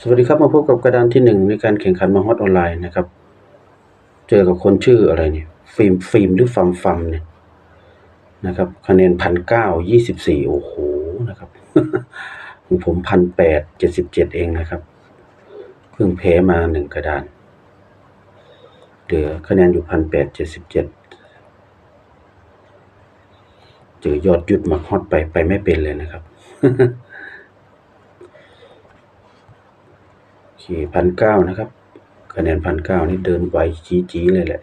สวัสดีครับมาพบกับกระดานที่หนึ่งในการแข่งขันมาฮอตออนไลน์นะครับ เจอกับคนชื่ออะไรเนี่ยฟิล์มฟิล์มหรือฟัมฟัมเนี่ยนะครับคะแนนพันเก้ายี่สิบสี่โอ้โหนะครับของผมพันแปดเจ็ดสิบเจ็ดเองนะครับเพิ่งแพ้มาหนึ่งกระดานเหลือคะแนนอยู่พันแปดเจ็ดสิบเจ็ดเจอยอดหยุดมาฮอตไปไปไม่เป็นเลยนะครับ พันเก้านะครับ คะแนนพันเก้านี่เดินไวจีจีเลยแหละ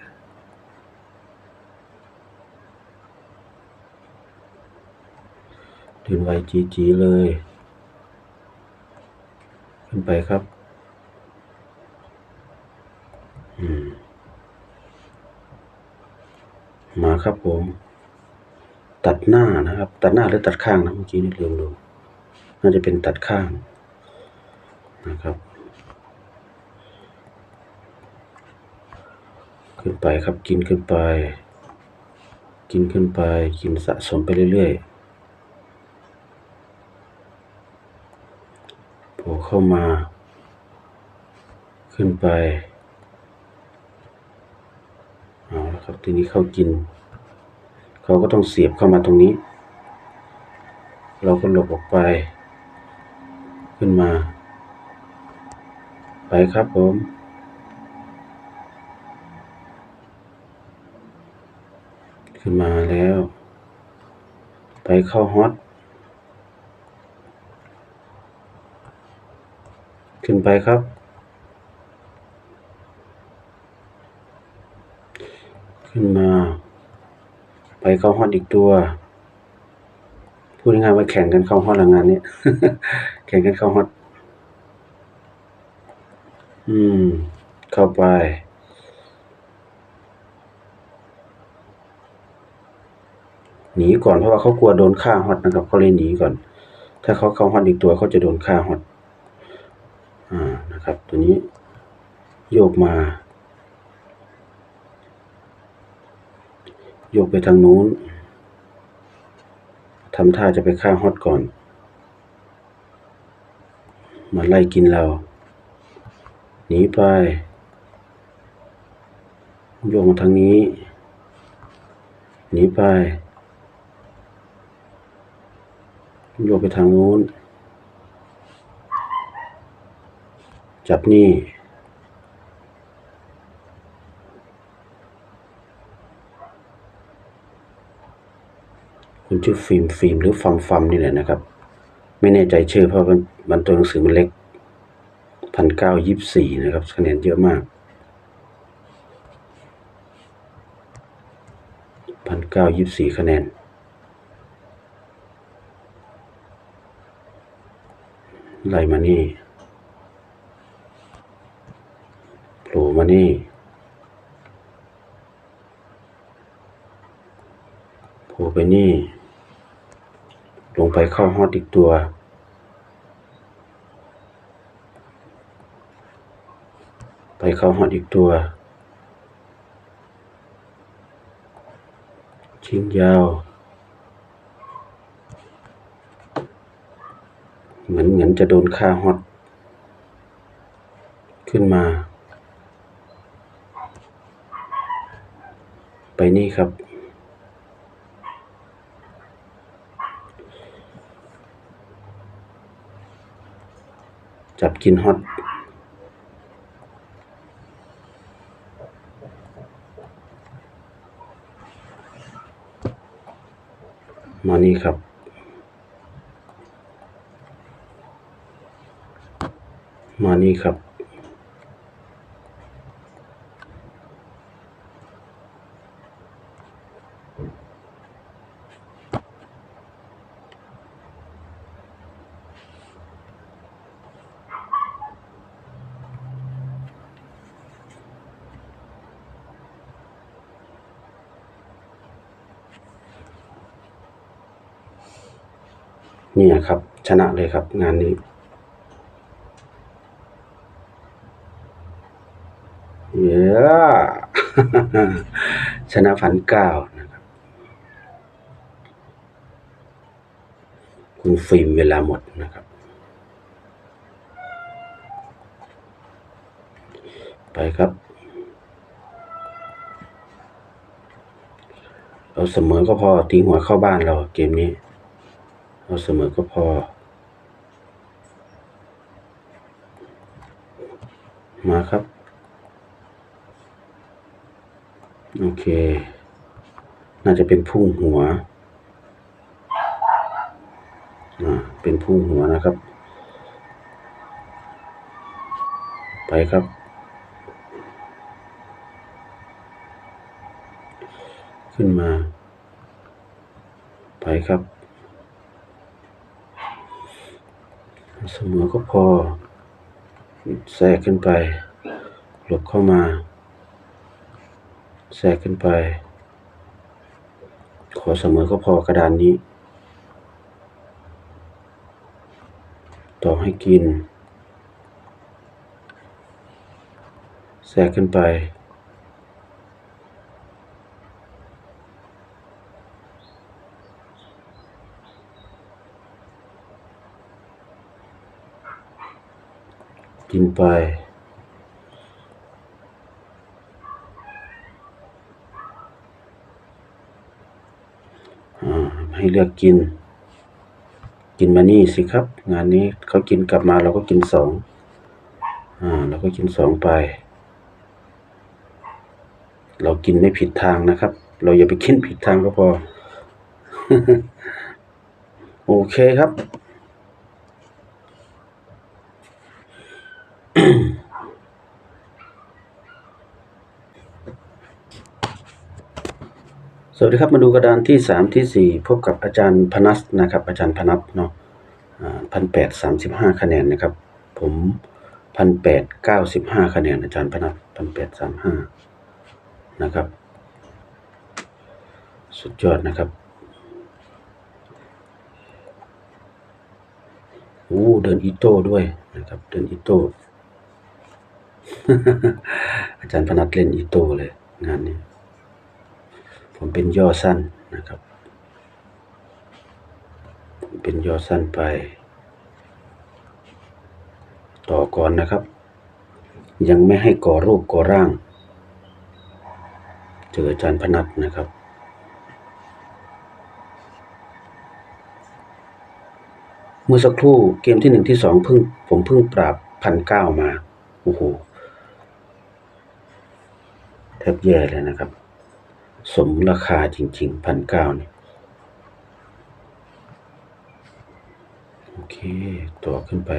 เดินไวจีจีเลย ขึ้นไปครับมมาครับผม ตัดหน้านะครับ ตัดหน้าหรือตัดข้างนะเมื่อกี้นี่ลืมดูน่าจะเป็นตัดข้างนะครับ ขึ้นไปครับกินขึ้นไป กินขึ้นไป กินสะสมไปเรื่อยๆโผล่เข้ามา ขึ้นไปเอาละครับทีนี้เข้ากิน เขาก็ต้องเสียบเข้ามาตรงนี้ เราก็หลบออกไป ขึ้นมา ไปครับผม ขึ้นมาแล้ว ไปเข้าฮอตขึ้นไปครับ ขึ้นมา ไปเข้าฮอตอีกตัวพูดง่ายๆว่าแข่งกันเข้าฮอตละงานนี้แข่งกันเข้าฮอตอืม เข้าไป หนีก่อนเพราะว่าเขากลัวโดนฆ่าฮอตนะครับเขาเลยหนีก่อน ถ้าเขาเข้าฮอตอีกตัวเขาจะโดนฆ่าฮอตอ่านะครับ ตัวนี้โยกมา โยกไปทางนู้นทำท่าจะไปฆ่าฮอตก่อนมาไล่กินเรา หนีไปโยกมาทางนี้ หนีไป โยกไปทางนู้น จับนี่ คุณชื่อฟิล์มฟิล์มหรือฟัมฟัมนี่แหละนะครับ ไม่แน่ใจชื่อเพราะมันมันตัวหนังสือมันเล็กพันเก้ายี่สี่นะครับคะแนนเยอะมากพันเก้ายี่สี่คะแนน ไล่มานี่โผล่มานี่โผล่ไปนี่ ลงไปเข้าฮอตอีกตัวไปเข้าฮอตอีกตัวชิ้นยาว เหมือนเหมือนจะโดนฆ่าฮอตขึ้นมา ไปนี่ครับ จับกินฮอตมานี่ครับ มานี่ครับ เนี่ยครับ ชนะเลยครับงานนี้ ชนะพันเก้านะครับ คุณฟิล์มเวลาหมดนะครับ ไปครับ เราเสมอก็พอตีหัวเข้าบ้านเราเกมนี้ เราเสมอก็พอมาครับ โอเค น่าจะเป็นพุ่งหัวอ่าเป็นพุ่งหัวนะครับ ไปครับ ขึ้นมา ไปครับ เสมอก็พอ แทรกขึ้นไป หลบเข้ามา แทรกขึ้นไป ขอเสมอก็พอกระดานนี้ ต่อให้กิน แทรกขึ้นไปกินไป อ่า ให้ เลือกกิน กินมานี่สิครับ งานนี้เขากินกลับมาเราก็กินสองอ่าเราก็กินสองไป เรากินไม่ผิดทางนะครับ เราอย่าไปกินผิดทางก็พอ โอเคครับ ส วัสดีครับมาดูกระดานที่สามที่สี่พบกับอาจารย์พนัสนะครับ อาจารย์พนัสเนาะพันแปดสามสิบห้าคะแนนนะครับ ผมพันแปดเก้าสิบห้าคะแนน อาจารย์พนัสพันแปดสามห้านะครับ สุดยอดนะครับโอ้เดินอีโต้ด้วยนะครับ เดินอีโต้อาจารย์พนัสเล่นอีโต้เลยงานนี้ ผมเป็นย่อสั้นนะครับเป็นย่อสั้นไป ต่อก่อนนะครับ ยังไม่ให้ก่อรูปก่อร่าง เจออาจารย์พนัทนะครับเมื่อสักครู่เกมที่หนึ่งที่สองเพิ่งผมเพิ่งปราบพันเก้ามา โอ้โหแทบแย่เลยนะครับ สมราคาจริงๆพันเก้าเนี่ยโอเค ต่อขึ้นไป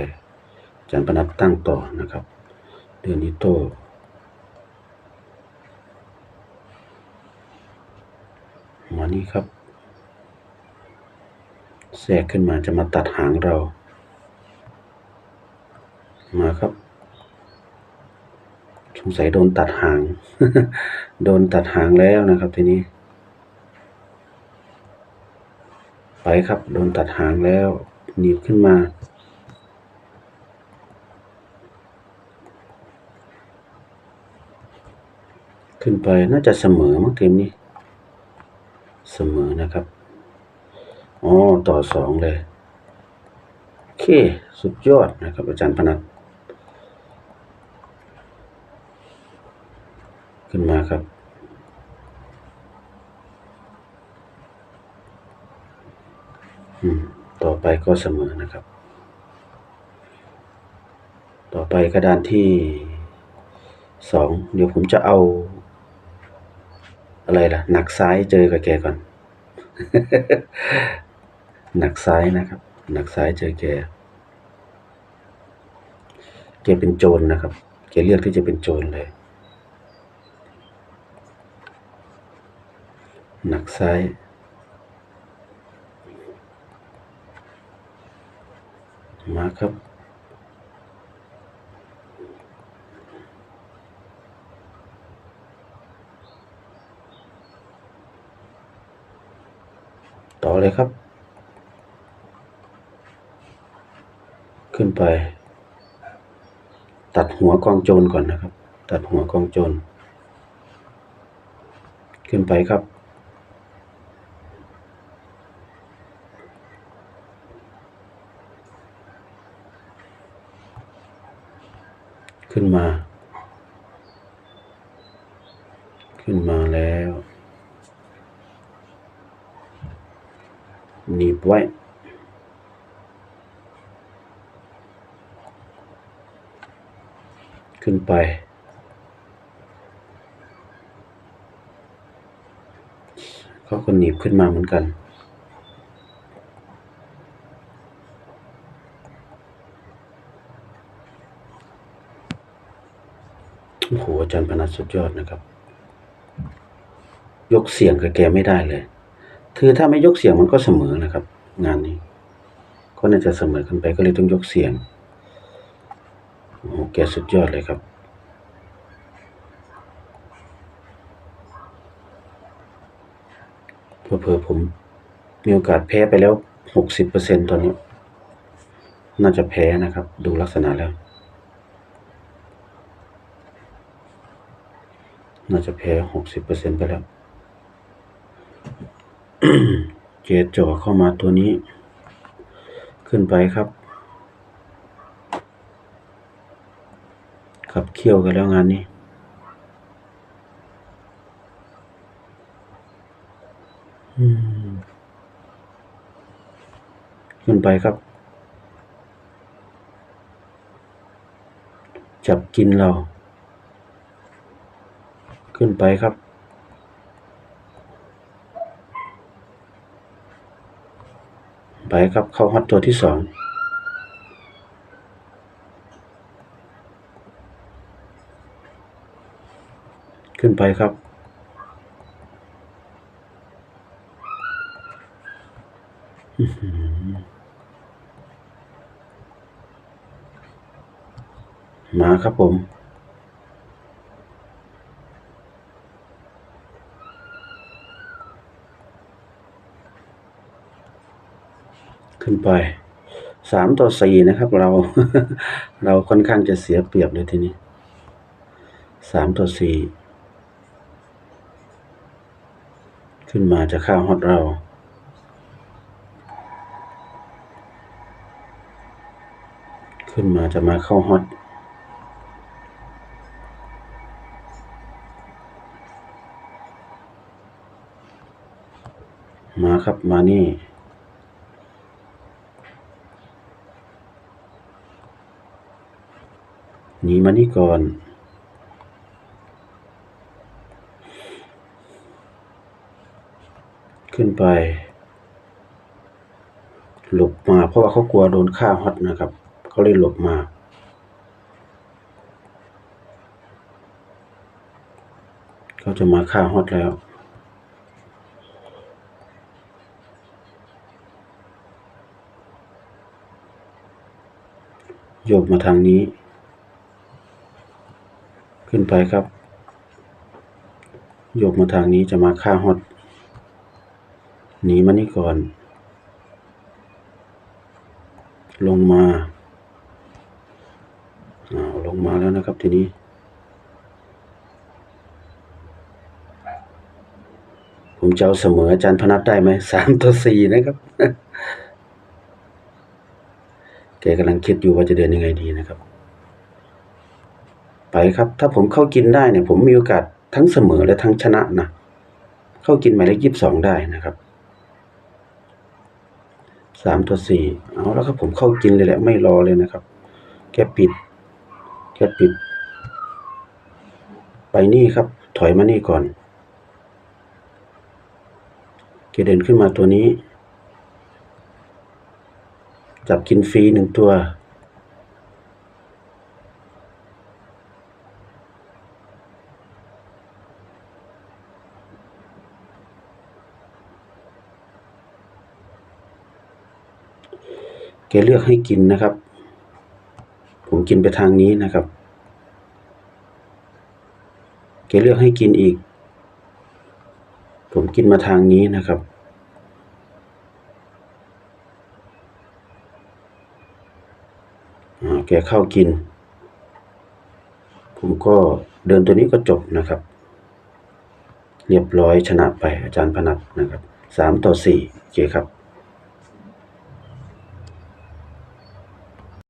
อาจารย์ปนัดตั้งต่อนะครับ เดือนนี้โตมานี่ครับแทรกขึ้นมาจะมาตัดหางเรา มาครับ สงสัยโดนตัดหาง โดนตัดหางแล้วนะครับทีนี้ ไปครับ โดนตัดหางแล้วหนีบขึ้นมาขึ้นไปน่าจะเสมอมั้งเกมนี้ เสมอนะครับอ๋อต่อสองเลย โอเค สุดยอดนะครับ อาจารย์พนัท นมาครับ ต่อไปก็เสมอนะครับ ต่อไปกระดานที่สองเดี๋ยวผมจะเอา อะไรล่ะ หนักซ้ายเจอกับแกก่อน หนักซ้ายนะครับ หนักซ้ายเจอแกแกเป็นโจรนะครับแกเลือกที่จะเป็นโจรเลย หนักซ้ายมาครับ ต่อเลยครับ ขึ้นไป ตัดหัวกองโจรก่อนนะครับ ตัดหัวกองโจร ขึ้นไปครับ ขึ้นมา ขึ้นมาแล้วหนีบไว้ ขึ้นไป เขาก็หนีบขึ้นมาเหมือนกัน อ้โหอาจารย์พนัสสุดยอดนะครับ ยกเสียงกับแกไม่ได้เลย คือถ้าไม่ยกเสียงมันก็เสมอนะครับ งานนี้ ก็น่าจะเสมอกันไปก็เลยต้องยกเสียงโอ้แกสุดยอดเลยครับเผลอผมมีโอกาสแพ้ไปแล้วหกสิบเปอร์เซ็นตอนนี้ น่าจะแพ้นะครับ ดูลักษณะแล้ว น่าจะแพ้หกสิบเปอร์เซ็นไปแล้ว เจจ่อเข้ามาตัวนี้ ขึ้นไปครับ ขับเคี่ยวกันแล้วงานนี้ขึ้นไปครับ จับกินเรา ขึ้นไปครับ ไปครับเข้าฮอตตัวที่สองขึ้นไปครับ มาครับผม ขึ้นไปสามต่อสี่นะครับ เรา เราค่อนข้างจะเสียเปรียบเลยทีนี้สามต่อสี่ขึ้นมาจะฆ่าฮอตเราขึ้นมาจะมาเข้าฮอตมาครับมานี่ นีมานี่ก่อนขึ้นไป หลบมา เพราะว่าเขากลัวโดนฆ่าฮอตนะครับเขาเลยหลบมาเขาจะมาฆ่าฮอตแล้วโยกมาทางนี้ ขึ้นไปครับ โยกมาทางนี้จะมาฆ่าฮอตหนีมานี่ก่อน ลงมาอ้าวลงมาแล้วนะครับทีนี้ ผมจะเอาเสมออาจารย์พนัทได้ไหมสามต่อสี่นะครับ แกกำลังคิดอยู่ว่าจะเดินยังไงดีนะครับ ไปครับ ถ้าผมเข้ากินได้เนี่ย ผมมีโอกาสทั้งเสมอและทั้งชนะนะ เข้ากินหมายเลขยี่สิบสองได้นะครับสามต่อสี่เอาแล้วครับผมเข้ากินเลยแหละไม่รอเลยนะครับ แกปิด แกปิด ไปนี่ครับ ถอยมานี่ก่อนแกเดินขึ้นมาตัวนี้ จับกินฟรีหนึ่งตัว แกเลือกให้กินนะครับ ผมกินไปทางนี้นะครับแกเลือกให้กินอีก ผมกินมาทางนี้นะครับ แกเข้ากิน ผมก็เดินตัวนี้ก็จบนะครับ เรียบร้อยชนะไปอาจารย์พนัทนะครับสามต่อสี่โอเคครับ